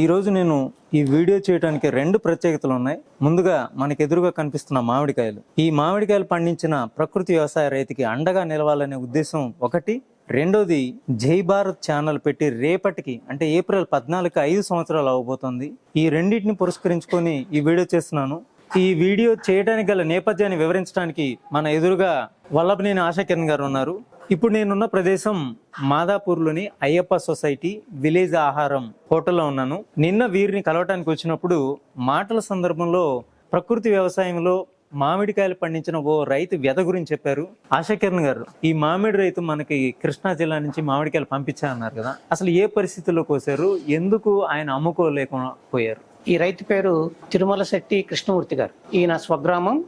ఈరోజు నేను ఈ వీడియో చేయడానికి రెండు ప్రత్యేకతలు ఉన్నాయి. ముందుగా మనకి ఎదురుగా కనిపిస్తున్న మామిడికాయలు. ఈ మామిడికాయలు పండించిన ప్రకృతి వ్యవసాయ రైతుకి అండగా నిలవాలనే ఉద్దేశం ఒకటి. రెండోది జై భారత్ ఛానల్ పెట్టి రేపటికి అంటే ఏప్రిల్ పద్నాలుగు ఐదు సంవత్సరాలు అవ్వబోతోంది ఈ రెండింటిని పురస్కరించుకొని ఈ వీడియో చేస్తున్నాను. ఈ వీడియో చేయడానికి గల నేపథ్యాన్ని వివరించడానికి మన ఎదురుగా వల్లభనేని ఆశాకిరణ్ గారు ఉన్నారు. ఇప్పుడు నేనున్న ప్రదేశం మాదాపూర్లోని అయ్యప్ప సొసైటీ విలేజ్ ఆహారం హోటల్లో ఉన్నాను. నిన్న వీరిని కలవటానికి వచ్చినప్పుడు మాటల సందర్భంలో ప్రకృతి వ్యవసాయంలో మామిడికాయలు పండించిన ఓ రైతు వ్యధ గురించి చెప్పారు. ఆశాకిరణ్ గారు ఈ మామిడి రైతు మనకి కృష్ణా జిల్లా నుంచి మామిడికాయలు పంపించారన్నారు కదా. అసలు ఏ పరిస్థితుల్లో కోసారు? ఎందుకు ఆయన అమ్ముకోలేకపోయారు? ఈ రైతు పేరు తిరుమల శెట్టి కృష్ణమూర్తి గారు. ఈయన స్వగ్రామం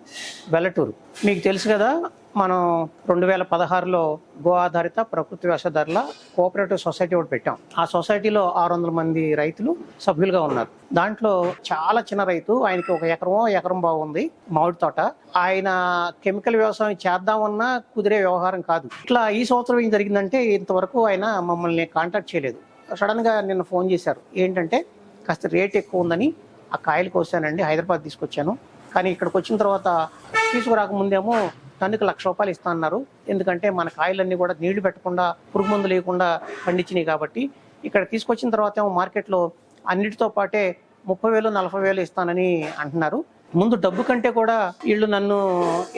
వెల్లటూరు. మీకు తెలుసు కదా మనం రెండు వేల పదహారులో గో ఆధారిత ప్రకృతి వ్యవసాయదారుల కోఆపరేటివ్ సొసైటీ ఒకటి పెట్టాం. ఆ సొసైటీలో ఆరు వందల మంది రైతులు సభ్యులుగా ఉన్నారు. దాంట్లో చాలా చిన్న రైతు ఆయనకి ఒక ఎకరమో ఎకరం బాగుంది మామిడి తోట. ఆయన కెమికల్ వ్యవసాయం చేద్దామన్నా కుదిరే వ్యవహారం కాదు. ఇట్లా ఈ సంవత్సరం ఏం జరిగిందంటే ఇంతవరకు ఆయన మమ్మల్ని కాంటాక్ట్ చేయలేదు. సడన్గా నిన్న ఫోన్ చేశారు. ఏంటంటే కాస్త రేట్ ఎక్కువ ఉందని ఆ కాయలు కోసానండి హైదరాబాద్ తీసుకొచ్చాను. కానీ ఇక్కడికి వచ్చిన తర్వాత తీసుకురాకముందేమో టన్నుకి లక్ష రూపాయలు ఇస్తా అన్నారు. ఎందుకంటే మన కాయలన్నీ కూడా నీళ్ళు పెట్టకుండా పురుగు మందు లేకుండా పండించినాయి కాబట్టి. ఇక్కడ తీసుకొచ్చిన తర్వాత ఏమో మార్కెట్లో అన్నిటితో పాటే ముప్పై వేలు నలభై వేలు ఇస్తానని అంటున్నారు. ముందు డబ్బు కంటే కూడా వీళ్ళు నన్ను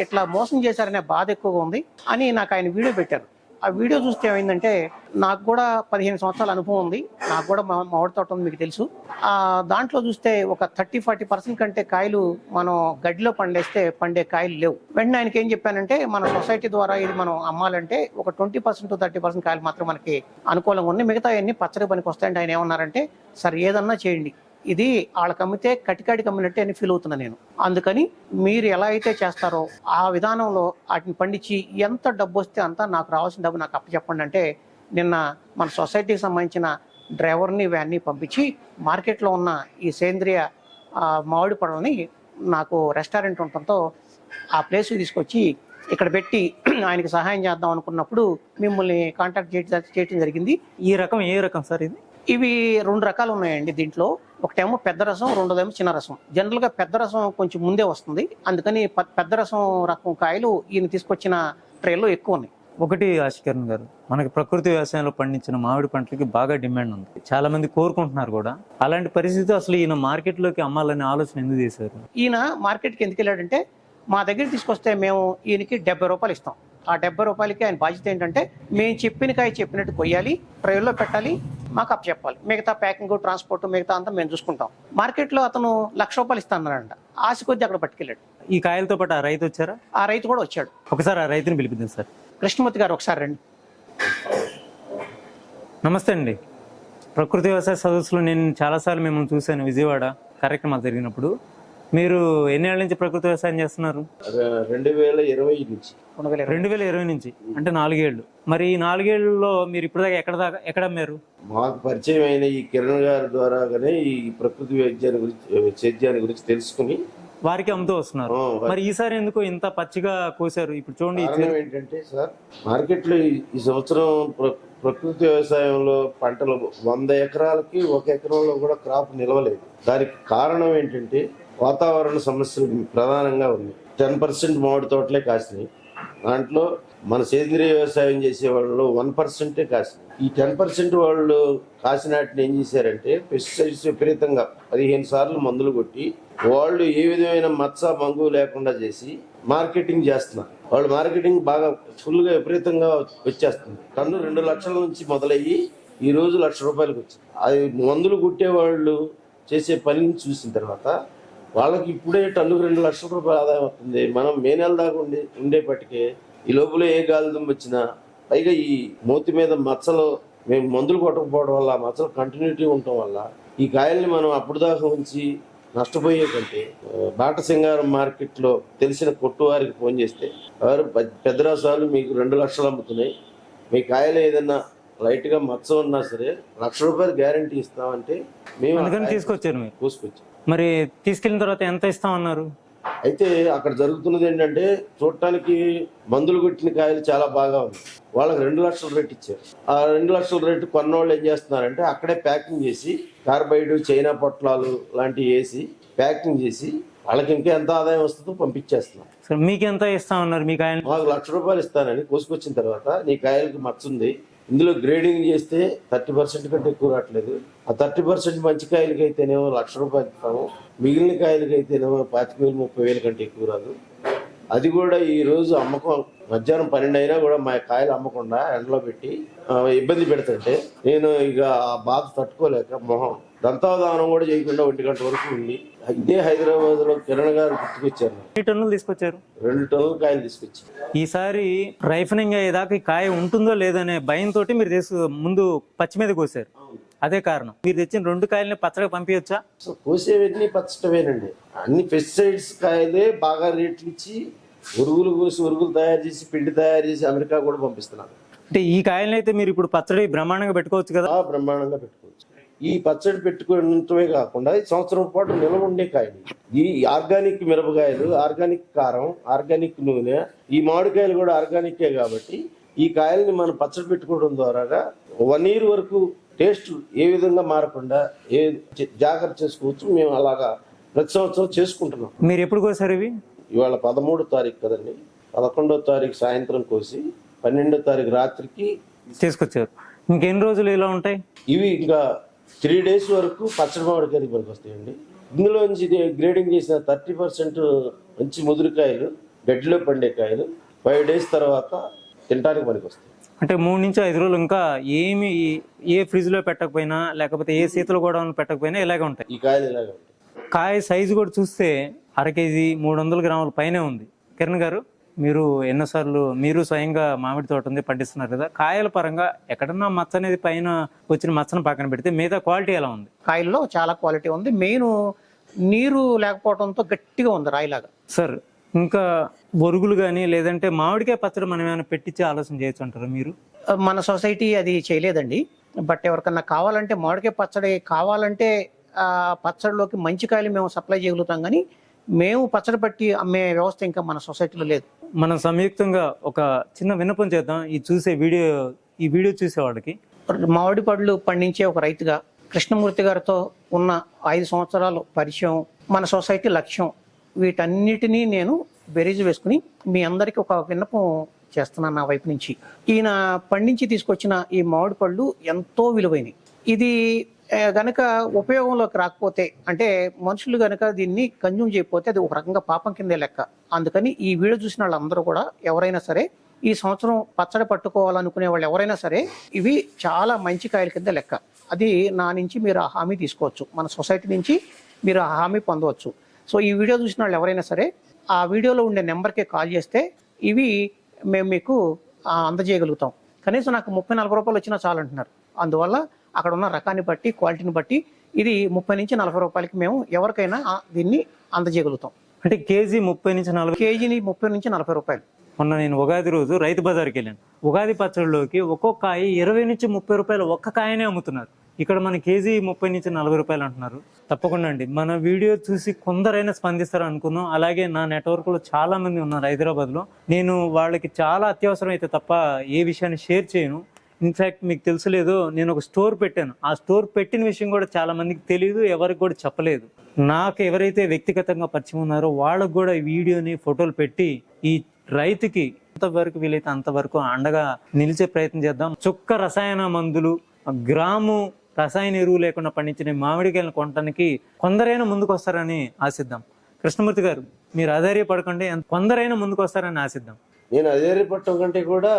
ఇట్లా మోసం చేశారనే బాధ ఎక్కువగా ఉంది అని నాకు ఆయన వీడియో పెట్టారు. ఆ వీడియో చూస్తే ఏమైందంటే నాకు కూడా పదిహేను సంవత్సరాల అనుభవం ఉంది. నాకు కూడా మా మామిడి తోట ఉంది మీకు తెలుసు. ఆ దాంట్లో చూస్తే ఒక థర్టీ ఫార్టీ పర్సెంట్ కంటే కాయలు మనం గడ్డిలో పండేస్తే పండే కాయలు లేవు. వెంటనే ఆయనకి ఏం చెప్పానంటే మన సొసైటీ ద్వారా ఇది మనం అమ్మాలంటే ఒక ట్వంటీ పర్సెంట్ థర్టీ పర్సెంట్ కాయలు మాత్రం మనకి అనుకూలంగా ఉన్నాయి. మిగతా అన్ని పచ్చడి పనికి వస్తాయంటే ఆయన ఏమన్నారంటే సరే ఏదన్నా చేయండి. ఇది వాళ్ళకి అమ్మితే కటికాడికి అమ్మినట్టే అని ఫీల్ అవుతున్నా నేను. అందుకని మీరు ఎలా అయితే చేస్తారో ఆ విధానంలో వాటిని పండించి ఎంత డబ్బు వస్తే అంత నాకు రావాల్సిన డబ్బు నాకు అప్పచెప్పండి అంటే నిన్న మన సొసైటీకి సంబంధించిన డ్రైవర్ని వ్యాన్ని పంపించి మార్కెట్లో ఉన్న ఈ సేంద్రియ మామిడి పళ్ళని నాకు రెస్టారెంట్ ఉండటంతో ఆ ప్లేస్కి తీసుకొచ్చి ఇక్కడ పెట్టి ఆయనకి సహాయం చేద్దాం అనుకున్నప్పుడు మిమ్మల్ని కాంటాక్ట్ చేయడం చేయడం జరిగింది. ఈ రకం ఏ రకం సార్ ఇది? ఇవి రెండు రకాలు ఉన్నాయండి దీంట్లో. ఒకటేమో పెద్ద రసం రెండోదేమో చిన్న రసం. జనరల్గా పెద్ద రసం కొంచెం ముందే వస్తుంది. అందుకని పెద్ద రసం రకం కాయలు ఈయన తీసుకొచ్చిన ట్రేలో ఎక్కువ ఉన్నాయి. ఒకటి ఆశికరణ్ గారు మనకి ప్రకృతి వ్యవసాయంలో పండించిన మామిడి పంటలకి బాగా డిమాండ్ ఉంది. చాలా మంది కోరుకుంటున్నారు కూడా. అలాంటి పరిస్థితి అసలు ఈయన మార్కెట్లోకి అమ్మాలనే ఆలోచన ఎందుకు చేశారు? ఈయన మార్కెట్కి ఎందుకు వెళ్ళాడంటే మా దగ్గర తీసుకొస్తే మేము ఈయనకి డెబ్బై రూపాయలు ఇస్తాం. ఆ డెబ్బై రూపాయలకి ఆయన బాధ్యత ఏంటంటే మేము చెప్పిన కాయ చెప్పినట్టు కొయ్యాలి ట్రైల్లో పెట్టాలి మాకు అప్ చెప్పాలి. మిగతా ప్యాకింగ్ ట్రాన్స్పోర్ట్ మిగతా అంతా మేము చూసుకుంటాం. మార్కెట్లో అతను లక్ష రూపాయలు ఇస్తానంట ఆశ కొద్ది అక్కడ పట్టుకెళ్ళాడు. ఈ కాయలతో పాటు ఆ రైతు వచ్చారా? ఆ రైతు కూడా వచ్చాడు. ఒకసారి ఆ రైతుని పిలిపిద్దాం సార్. కృష్ణమూర్తి గారు ఒకసారి రండి. నమస్తే అండి. ప్రకృతి వ్యవసాయ సదస్సులో నేను చాలాసార్లు మిమ్మల్ని చూశాను విజయవాడ కార్యక్రమాలు జరిగినప్పుడు. మీరు ఎన్నేళ్ళ నుంచి ప్రకృతి వ్యవసాయం చేస్తున్నారు? రెండు వేల ఇరవై నుంచి. రెండు వేల ఇరవై. నుంచి అంటే నాలుగేళ్ళు మరి ఈ నాలుగేళ్ళలో మీరు ఇప్పటిదాకా ఎక్కడ దాకా ఎక్కడ అమ్మారు? మాకు పరిచయం అయిన ఈ కిరణ్ గారి ద్వారాగానే ఈ ప్రకృతి వైద్యాన్ని గురించి సేద్యాన్ని గురించి తెలుసుకుని వారికి అమ్ముతూ వస్తున్నారు. మరి ఈసారి ఎందుకు ఇంత పచ్చిగా కోసారు ఇప్పుడు చూడండి ఏంటంటే సార్ మార్కెట్లో ఈ- ఈ సంవత్సరం ప్ర- ప్రకృతి వ్యవసాయంలో పంటలు వంద ఎకరాలకి ఒక ఎకరంలో కూడా క్రాప్ నిలవలేదు. దానికి కారణం ఏంటంటే వాతావరణ సమస్యలు ప్రధానంగా ఉంది. టెన్ పర్సెంట్ మామిడి తోటలే కాసినాయి. దాంట్లో మన సేంద్రియ వ్యవసాయం చేసే వాళ్ళు వన్ పర్సెంటే కాసినాయి. ఈ టెన్ పర్సెంట్ వాళ్ళు కాసినాటిని ఏం చేశారంటే పెస్టిసైడ్స్ విపరీతంగా పదిహేను సార్లు మందులు కొట్టి వాళ్ళు ఏ విధమైన మచ్చ మంగు లేకుండా చేసి మార్కెటింగ్ చేస్తున్నారు. వాళ్ళు మార్కెటింగ్ బాగా ఫుల్గా విపరీతంగా వచ్చేస్తుంది టన్ను రెండు లక్షల నుంచి మొదలయ్యి ఈ రోజు లక్ష రూపాయలకు వచ్చింది. అది మందులు కుట్టేవాళ్ళు చేసే పనిని చూసిన తర్వాత వాళ్ళకి ఇప్పుడే టన్నుకు రెండు లక్షల రూపాయలు ఆదాయం వస్తుంది. మనం మే నెల దాకా ఉండే ఉండేపటికే ఈ లోపల ఏ గాలిదం వచ్చినా పైగా ఈ మూతి మీద మచ్చలు మేము మందులు కొట్టకపోవడం వల్ల మచ్చలు కంటిన్యూటీ ఉండటం వల్ల ఈ కాయల్ని మనం అప్పుడు దాకా ఉంచి నష్టపోయే కంటే ఆ, బాట సింగారం మార్కెట్లో తెలిసిన కొట్టు వారికి ఫోన్ చేస్తే వారు పెద్ద- పెద్ద రసాలు మీకు రెండు లక్షలు అమ్ముతున్నాయి. మీ కాయలు ఏదన్నా లైట్గా మచ్చ ఉన్నా సరే లక్ష రూపాయలు గ్యారంటీ ఇస్తామంటే మేము తీసుకొచ్చారు మీరు. కోసుకొచ్చాం. మరి తీసుకెళ్ళిన తర్వాత ఎంత ఇస్తామన్నారు? అయితే అక్కడ జరుగుతున్నది ఏంటంటే చూడటానికి మందులు కొట్టిన కాయలు చాలా బాగా ఉంది. వాళ్ళకి రెండు లక్షల రేట్ ఇచ్చారు. ఆ రెండు లక్షల రేటు కొన్నోళ్ళు ఏం చేస్తున్నారంటే అక్కడే ప్యాకింగ్ చేసి కార్బైడ్ చైనా పొట్లాలు లాంటివి వేసి ప్యాకింగ్ చేసి వాళ్ళకి ఇంకా ఎంత ఆదాయం వస్తుందో పంపించేస్తున్నారు సార్ మీకు ఎంత ఇస్తా ఉన్నారు మీకు ఆయన మాకు లక్ష రూపాయలు ఇస్తానని కోసుకొచ్చిన తర్వాత నీ కాయలకి మచ్చుంది ఇందులో గ్రేడింగ్ చేస్తే థర్టీ పర్సెంట్ కంటే ఎక్కువ రావట్లేదు. ఆ థర్టీ పర్సెంట్ మంచి కాయలకి అయితేనేమో లక్ష రూపాయలు ఇస్తాము. మిగిలిన కాయలకి అయితేనేమో పాతిక వేలు ముప్పై వేల కంటే ఎక్కువ రాదు. అది కూడా ఈ రోజు అమ్మకం మధ్యాహ్నం పన్నెండు అయినా కూడా మా కాయలు అమ్మకుండా ఎండలో పెట్టి ఇబ్బంది పెడుతుంటే నేను ఇక ఆ బాధ తట్టుకోలేక మొహం. దంతావధానం కూడా చేయకుండా ఒంటి గంట వరకు ఉంది ఇదే హైదరాబాద్లో కిరణ్ గారు గుర్తుకొచ్చారు. ఎన్ని టన్నులు తీసుకొచ్చారు? రెండు టన్నుల కాయలు తీసుకొచ్చి ఈసారి రైఫనింగ్ అయ్యేదాకా ఈ కాయ ఉంటుందో లేదనే భయంతో మీరు తీసుకు ముందు పచ్చి మీద కోసారు. అదే కారణం. మీరు తెచ్చిన రెండు కాయలని పచ్చడికి పంపించచ్చా కోసేవన్నీ పచ్చటమేనండి అన్ని పెస్టిసైడ్స్ కాయలే బాగా రేట్లు ఇచ్చి ఉరుగులు కోసి ఉరుగులు తయారు చేసి పిండి తయారు చేసి అమెరికా కూడా పంపిస్తున్నాను అంటే ఈ కాయలని అయితే మీరు ఇప్పుడు పచ్చడి బ్రహ్మాండంగా పెట్టుకోవచ్చు కదా? బ్రహ్మాండంగా పెట్టుకోవచ్చు. ఈ పచ్చడి పెట్టుకోవడమే కాకుండా ఈ సంవత్సరం పాటు నిల్వ ఉండే కాయలు ఈ ఆర్గానిక్ మిరపకాయలు ఆర్గానిక్ కారం ఆర్గానిక్ నూనె ఈ మామిడికాయలు కూడా ఆర్గానికే కాబట్టి ఈ కాయల్ని మనం పచ్చడి పెట్టుకోవడం ద్వారా వన్ ఇయర్ వరకు టేస్ట్ ఏ విధంగా మారకుండా ఏ జాగ్రత్త చేసుకోవచ్చు మేము అలాగా ప్రతి సంవత్సరం చేసుకుంటున్నాం. మీరు ఎప్పుడు కోసారు ఇవి? ఇవాళ పదమూడో తారీఖు కదండి. పదకొండో తారీఖు సాయంత్రం కోసి పన్నెండో తారీఖు రాత్రికి తీసుకొచ్చారు. ఇంకెన్ని రోజులు ఇలా ఉంటాయి? ఇవి ఇంకా త్రీ డేస్ వరకు పచ్చడి మామిడికాయలు పనికి వస్తాయండి. ఇందులో నుంచి గ్రేడింగ్ చేసిన థర్టీ పర్సెంట్ మంచి ముదురుకాయలు గడ్డిలో పండే కాయలు ఫైవ్ డేస్ తర్వాత తినడానికి పనికి వస్తాయి. అంటే మూడు నుంచి ఐదు రోజులు ఇంకా ఏమి ఏ ఫ్రిడ్జ్లో పెట్టకపోయినా లేకపోతే ఏ శీతల గోడౌన్ పెట్టకపోయినా ఇలాగే ఉంటాయి. ఈ కాయలు ఇలాగే ఉంటాయి. కాయ సైజు కూడా చూస్తే అర కేజీ మూడు వందల గ్రాముల పైనే ఉంది. కిరణ్ గారు మీరు ఎన్నోసార్లు మీరు స్వయంగా మామిడి తోట ఉంది పండిస్తున్నారు కదా. కాయల పరంగా ఎక్కడన్నా మచ్చ అనేది పైన వచ్చిన మచ్చను పక్కన పెడితే మిగతా క్వాలిటీ ఎలా ఉంది? కాయల్లో చాలా క్వాలిటీ ఉంది. మెయిన్ నీరు లేకపోవడంతో గట్టిగా ఉంది రాయిలాగా. సార్ ఇంకా బొరుగులు కానీ లేదంటే మామిడికాయ పచ్చడి మనం ఏమైనా పెట్టించే ఆలోచన చేయొచ్చు అంటారా మీరు? మన సొసైటీ అది చేయలేదండి. బట్ ఎవరికన్నా కావాలంటే మామిడికాయ పచ్చడి కావాలంటే ఆ పచ్చడిలోకి మంచి కాయలు మేము సప్లై చేయగలుగుతాం కానీ మేము పచ్చడి పట్టి అమ్మే వ్యవస్థ ఇంకా మన సొసైటీలో లేదు. మనం సంయుక్తంగా ఒక చిన్న విన్నపం చేద్దాం. ఈ చూసే వీడియో ఈ వీడియో చూసే వాళ్ళకి. మామిడి పళ్ళు పండించే ఒక రైతుగా కృష్ణమూర్తి గారితో ఉన్న ఐదు సంవత్సరాలు పరిచయం మన సొసైటీ లక్ష్యం వీటన్నిటినీ నేను బెరీజు వేసుకుని మీ అందరికీ ఒక విన్నపం చేస్తున్నాను నా వైపు నుంచి. ఈయన పండించి తీసుకొచ్చిన ఈ మామిడి పళ్ళు ఎంతో విలువైనవి. ఇది గనక ఉపయోగంలోకి రాకపోతే అంటే మనుషులు గనక దీన్ని కన్జ్యూమ్ చేయకపోతే అది ఒక రకంగా పాపం కిందే లెక్క. అందుకని ఈ వీడియో చూసిన వాళ్ళందరూ కూడా ఎవరైనా సరే ఈ సంవత్సరం పచ్చడి పట్టుకోవాలనుకునే వాళ్ళు ఎవరైనా సరే ఇవి చాలా మంచి కాయల కింద లెక్క. అది నా నుంచి మీరు ఆ హామీ తీసుకోవచ్చు. మన సొసైటీ నుంచి మీరు ఆ హామీ పొందవచ్చు. సో ఈ వీడియో చూసిన వాళ్ళు ఎవరైనా సరే ఆ వీడియోలో ఉండే నెంబర్కి కాల్ చేస్తే ఇవి మేము మీకు అందజేయగలుగుతాం. కనీసం నాకు ముప్పై నలభై రూపాయలు వచ్చినా చాలు అంటున్నారు. అందువల్ల అక్కడ ఉన్న రకాన్ని బట్టి క్వాలిటీని బట్టి ఇది ముప్పై నుంచి నలభై రూపాయలకి మేము ఎవరికైనా దీన్ని అందజేయగలుగుతాం. అంటే కేజీ ముప్పై నుంచి నలభై కేజీని ముప్పై నుంచి నలభై రూపాయలు. మొన్న నేను ఉగాది రోజు రైతు బజార్కి వెళ్ళాను. ఉగాది పచ్చడిలోకి ఒక్కొక్క కాయ ఇరవై నుంచి ముప్పై రూపాయలు ఒక్క కాయనే అమ్ముతున్నారు. ఇక్కడ మన కేజీ ముప్పై నుంచి నలభై రూపాయలు అంటున్నారు. తప్పకుండా అండి. మన వీడియో చూసి కొందరైనా స్పందిస్తారు అనుకున్నాం అలాగే నా నెట్వర్క్లో చాలా మంది ఉన్నారు హైదరాబాద్లో నేను వాళ్ళకి చాలా అత్యవసరం అయితే తప్ప ఏ విషయాన్ని షేర్ చేయను. ఇన్ఫాక్ట్ మీకు తెలుసులేదు నేను ఒక స్టోర్ పెట్టాను. ఆ స్టోర్ పెట్టిన విషయం కూడా చాలా మందికి తెలియదు ఎవరికి కూడా చెప్పలేదు. నాకు ఎవరైతే వ్యక్తిగతంగా పరిచయం ఉన్నారో వాళ్ళకు కూడా ఈ వీడియోని ఫోటోలు పెట్టి ఈ రైతుకి ఎంతవరకు వీలైతే అంతవరకు అండగా నిలిచే ప్రయత్నం చేద్దాం. చుక్క రసాయన మందులు గ్రాము రసాయన ఎరువు లేకుండా పండించిన మామిడికాయలను కొనడానికి కొందరైనా ముందుకు వస్తారని ఆశిద్దాం. కృష్ణమూర్తి గారు మీరు అధైర్యపడకండి కొందరైనా ముందుకు వస్తారని ఆశిద్దాం. నేను అధైర్యపడటం కంటే కూడా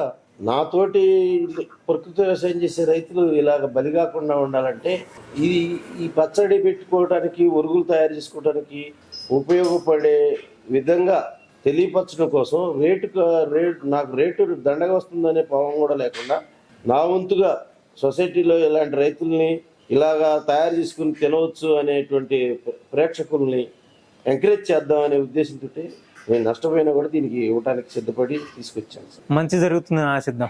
నాతోటి ప్రకృతి వ్యవసాయం చేసే రైతులు ఇలాగ బలి కాకుండా ఉండాలంటే ఇది ఈ పచ్చడి పెట్టుకోవడానికి ఒరుగులు తయారు చేసుకోవడానికి ఉపయోగపడే విధంగా తెలియపరచడం కోసం రేటు రేటు నాకు రేటు దండగా వస్తుందనే భావం కూడా లేకుండా నా వంతుగా సొసైటీలో ఇలాంటి రైతుల్ని ఇలాగా తయారు చేసుకుని తినవచ్చు అనేటువంటి ప్రేక్షకుల్ని ఎంకరేజ్ చేద్దాం అనే ఉద్దేశంతో నేను నష్టపోయినా కూడా దీనికి ఇవ్వడానికి సిద్ధపడి తీసుకొచ్చాను మంచి జరుగుతుందని ఆశిద్దాం.